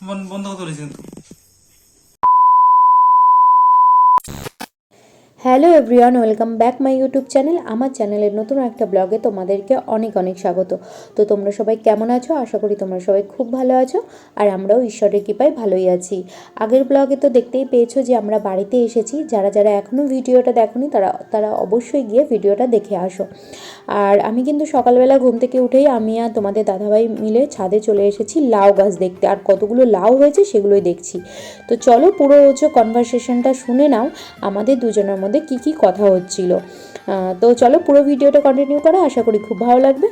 বন- বন্ধ করতে বলেছি কিন্তু hello everyone, welcome back my YouTube channel. আমার চ্যানেলের নতুন একটা ব্লগে তোমাদেরকে অনেক অনেক স্বাগত। তো তোমরা সবাই কেমন আছো? আশা করি তোমরা সবাই খুব ভালো আছো আর আমরাও ঈশ্বরের কৃপায় ভালোই আছি। আগের ব্লগে তো দেখতেই পেয়েছ যে আমরা বাড়িতে এসেছি। যারা যারা এখনও ভিডিওটা দেখোনি, তারা তারা অবশ্যই গিয়ে ভিডিওটা দেখে আসো। আর আমি কিন্তু সকালবেলা ঘুম থেকে উঠেই আমি আর তোমাদের দাদাভাই মিলে ছাদে চলে এসেছি লাউ গাছ দেখতে। আর কতগুলো লাউ হয়েছে সেগুলোই দেখছি। তো চলো পুরো হচ্ছে কনভারসেশনটা শুনে নাও। আমাদের দুজনের মধ্যে কি কি কথা হচ্ছিল। তো চলো পুরো ভিডিওটা কন্টিনিউ করো আশা করি খুব ভালো লাগবে?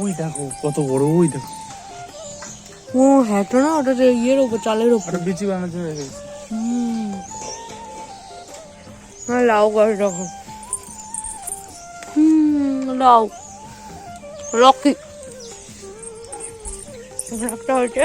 ওই দেখো কত বড় ওই দেখো। ও হ্যাঁ না ওটা ইয়ের ওপর চালের ওপর। বিচি হুম। হ্যাঁ লাউ গাছ দেখো। হুম লাউ। লকি একটা হয়েছে।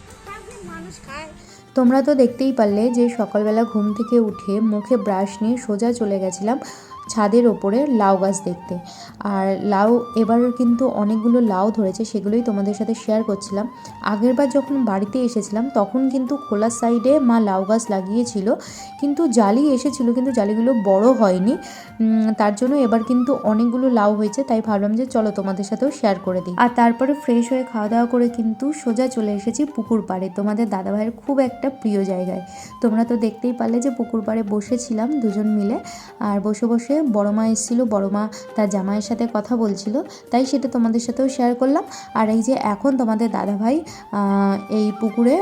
তোমরা তো দেখতেই পারলে যে সকালবেলা ঘুম থেকে উঠে মুখে ব্রাশ নিয়ে সোজা চলে গেছিলাম। ছাদের ওপরে লাউ গাছ দেখতে। আর লাউ, এবার কিন্তু অনেকগুলো লাউ ধরেছে, সেগুলোই তোমাদের সাথে শেয়ার করছিলাম। আগেরবার যখন বাড়িতে এসেছিলাম, তখন কিন্তু খোলা সাইডে মা লাউ গাছ লাগিয়েছিল, কিন্তু জালি এসেছিল, কিন্তু জালিগুলো বড় হয়নি। তার জন্য এবার কিন্তু অনেকগুলো লাউ হয়েছে, তাই ভাবলাম যে চলো তোমাদের সাথেও শেয়ার করে দিই। আর তারপরে ফ্রেশ হয়ে খাওয়া দাওয়া করে কিন্তু সোজা চলে এসেছি পুকুর পাড়ে, তোমাদের দাদাভাইয়ের খুব একটা প্রিয় জায়গায়। তোমরা তো দেখতেই পারলে যে পুকুর পাড়ে বসেছিলাম দুজন মিলে, আর বসে বসে বড় মা এসেছিল, বড় মা তার জামাইয়ের সাথে কথা বলছিল, তাই সেটা তোমাদের সাথেও শেয়ার করলাম। আর এই যে এখন তোমাদের দাদাভাই এই পুকুরে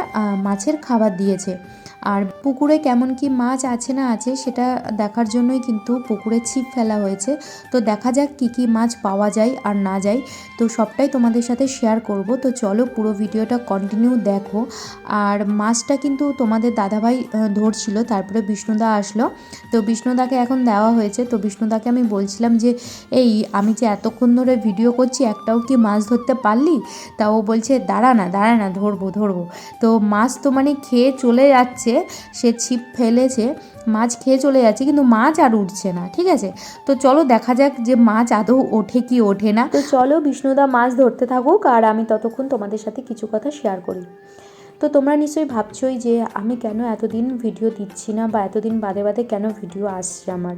মাছের খাবার দিয়েছে। আর পুকুরে কেমন কি মাছ আছে না আছে সেটা দেখার জন্যই কিন্তু পুকুরে ছিপ ফেলা হয়েছে। তো দেখা যাক কি কি মাছ পাওয়া যায় আর না যায়। তো সবটাই তোমাদের সাথে শেয়ার করব। তো চলো পুরো ভিডিওটা কন্টিনিউ দেখো। আর মাছটা কিন্তু তোমাদের দাদাভাই ধরছিল, তারপরে বিষ্ণুদা আসলো। তো বিষ্ণুদাকে এখন দেওয়া হয়েছে। তো বিষ্ণুদাকে আমি বলছিলাম যে, এই, আমি যে এতক্ষণ ধরে ভিডিও করছি, একটাও কি মাছ ধরতে পারলি? তা ও বলছে, দাঁড়া না দাঁড়া না, ধরবো ধরবো। তো মাছ তো মানে খেয়ে চলে যাচ্ছে। সে ছিপ ফেলেছে, মাছ খেয়ে চলে যাচ্ছে, কিন্তু মাছ আর উঠছে না, ঠিক আছে? তো চলো দেখা যাক যে মাছ আদৌ ওঠে কি ওঠে না। তো চলো বিষ্ণুদা মাছ ধরতে থাকুক আর আমি ততক্ষণ তোমাদের সাথে কিছু কথা শেয়ার করি। তো তোমরা নিশ্চয়ই ভাবছোই যে আমি কেন এতদিন ভিডিও দিচ্ছি না বা এতদিন বাদে বাদে কেন ভিডিও আসছে আমার?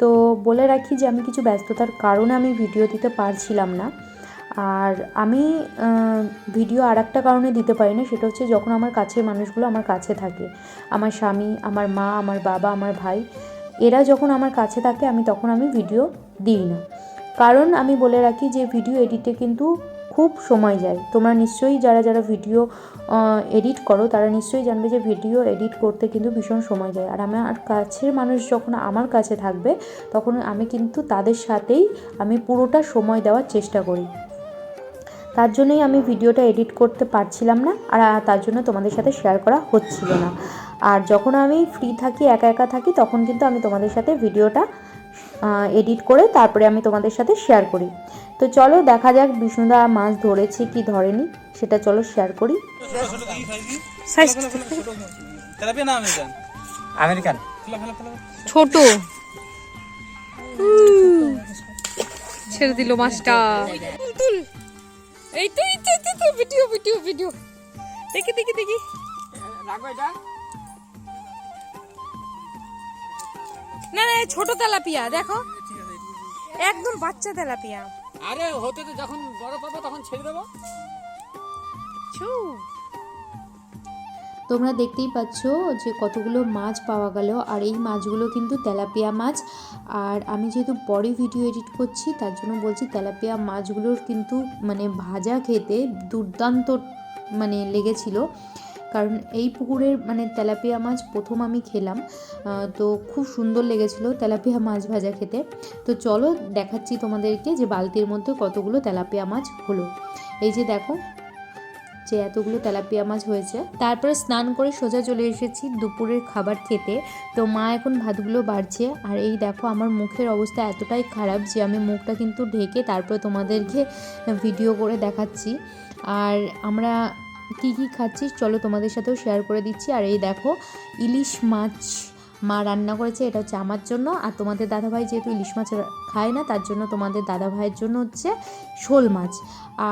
তো বলে রাখি যে আমি কিছু ব্যস্ততার কারণে আমি ভিডিও দিতে পারছিলাম না। আর আমি ভিডিও আর একটা কারণে দিতে পারি না সেটা হচ্ছে যখন আমার কাছের মানুষগুলো আমার কাছে থাকে, আমার স্বামী, আমার মা, আমার বাবা, আমার ভাই, এরা যখন আমার কাছে থাকে, আমি তখন আমি ভিডিও দিই না। কারণ আমি বলে রাখি যে ভিডিও এডিটে কিন্তু খুব সময় যায়। তোমরা নিশ্চয়ই যারা যারা ভিডিও এডিট করো, তারা নিশ্চয়ই জানবে যে ভিডিও এডিট করতে কিন্তু ভীষণ সময় যায়। আর আমার কাছের মানুষ যখন আমার কাছে থাকবে, তখন আমি কিন্তু তাদের সাথেই আমি পুরোটা সময় দেওয়ার চেষ্টা করি। তার জন্যই আমি ভিডিওটা এডিট করতে পারছিলাম না আর তার জন্য তোমাদের সাথে শেয়ার করা হচ্ছিল না। আর যখন আমি ফ্রি থাকি একা একা থাকি তখন কিন্তু আমি তোমাদের সাথে ভিডিওটা এডিট করে তারপরে আমি তোমাদের সাথে শেয়ার করি। তো চলো দেখা যাক বিষ্ণুদা মাছ ধরেছে কি ধরেনি সেটা চলো শেয়ার করি। আমেরিকান। ছোট। ছেড়ে দিল মাছটা। এই তুই তুই ভিডিও ভিডিও ভিডিও দেখি দেখি দেখি। না ছোট তেলাপিয়া দেখো। একদম বাচ্চা তেলাপিয়া। আরে হতে তো যখন বড় পাবো তখন ছেড়ে দেবো। ছু। তোমরা দেখতেই পাচ্ছ যে কতগুলো মাছ পাওয়া গেল, আর এই মাছগুলো কিন্তু তেলাপিয়া মাছ। আর আমি যেহেতু পরে ভিডিও এডিট করছি, তার জন্য বলছি তেলাপিয়া মাছগুলোর কিন্তু মানে ভাজা খেতে দুর্দান্ত মানে লেগেছিল। কারণ এই পুকুরের মানে তেলাপিয়া মাছ প্রথম আমি খেলাম তো খুব সুন্দর লেগেছিল তেলাপিয়া মাছ ভাজা খেতে। তো চলো দেখাচ্ছি তোমাদেরকে যে বালতির মধ্যে কতগুলো তেলাপিয়া মাছ হলো। এই যে দেখো যে এতগুলো তেলাপিয়া মাছ হয়েছে। তারপরে স্নান করে সোজা চলে এসেছি দুপুরের খাবার খেতে। তো মা এখন ভাতগুলো বাড়ছে। আর এই দেখো আমার মুখের অবস্থা এতটাই খারাপ যে আমি মুখটা কিন্তু ঢেকে তারপরে তোমাদেরকে ভিডিও করে দেখাচ্ছি। আর আমরা কী কী খাচ্ছি চলো তোমাদের সাথেও শেয়ার করে দিচ্ছি। আর এই দেখো ইলিশ মাছ মা রান্না করেছে এটা হচ্ছে আমার জন্য। আর তোমাদের দাদাভাই যেহেতু ইলিশ মাছ খায় না তার জন্য তোমাদের দাদাভাইয়ের জন্য হচ্ছে শোল মাছ।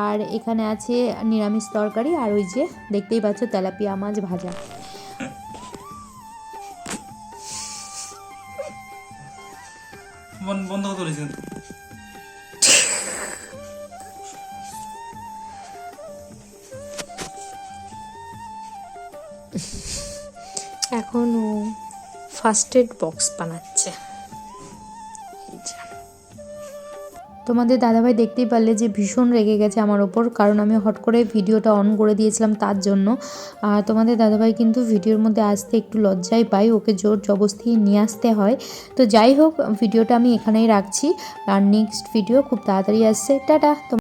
আর এখানে আছে নিরামিষ তরকারি আর ওই যে দেখতেই পাচ্ছ তেলাপিয়া মাছ ভাজা। বন্ধ করে তুলেছেন। এখন ও ফার্স্ট এড বক্স বানাচ্ছে। তোমাদের দাদাভাই দেখতেই পারলে যে ভীষণ রেগে গেছে আমার ওপর, কারণ আমি হট করে ভিডিওটা অন করে দিয়েছিলাম তার জন্য। আর তোমাদের দাদাভাই কিন্তু ভিডিওর মধ্যে আসতে একটু লজ্জাই পাই ওকে জোর জবস্তি নিয়ে আসতে হয়। তো যাই হোক, ভিডিওটা আমি এখানেই রাখছি। আর নেক্সট ভিডিও খুব তাড়াতাড়ি আসছে। টাটা